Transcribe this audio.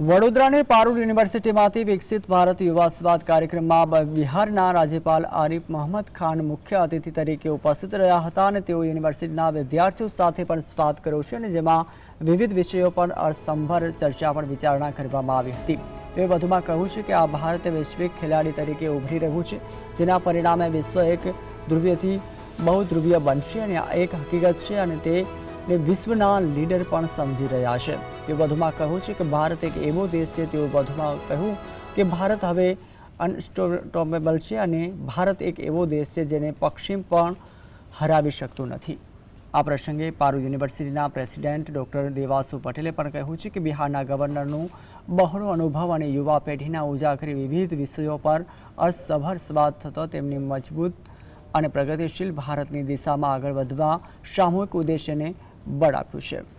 વડોદરાની પારુલ યુનિવર્સિટીમાંથી વિકસિત ભારત યુવા સ્વાદ કાર્યક્રમમાં બ- બિહારના રાજ્યપાલ આરિફ મોહમ્મદ ખાન મુખ્ય અતિથિ તરીકે ઉપસ્થિત રહ્યા હતા અને તેઓ યુનિવર્સિટીના વિદ્યાર્થીઓ સાથે પણ સ્વાદ કર્યો છે અને જેમાં વિવિધ વિષયો પર અર્થસંભર ચર્ચા પણ વિચારણા કરવામાં આવી હતી તેઓએ વધુમાં કહ્યું છે કે આ ભારત વૈશ્વિક ખેલાડી તરીકે ઉભરી રહ્યું છે જેના પરિણામે વિશ્વ એક ધ્રુવીયથી બહુધ્રુવીય બનશે અને આ એક હકીકત છે અને તે ને વિશ્વના લીડર પણ સમજી રહ્યા છે તેઓ વધુમાં કહ્યું છે કે ભારત એક એવો દેશ છે, તેઓ વધુમાં કહ્યું કે ભારત હવે અનસ્ટોપેબલ છે અને ભારત એક એવો દેશ છે જેને પશ્ચિમ પણ હરાવી શકતું નથી. આ પ્રસંગે પારુ યુનિવર્સિટીના પ્રેસિડેન્ટ ડૉક્ટર દેવાસુ પટેલે પણ કહ્યું છે કે બિહારના ગવર્નરનું બહોળો અનુભવ અને યુવા પેઢીના ઉજાગરી વિવિધ વિષયો પર અસભર સ્વાદ થતો તેમની મજબૂત અને પ્રગતિશીલ ભારતની દિશામાં આગળ વધવા સામૂહિક ઉદ્દેશ્યને બળ આપ્યું છે.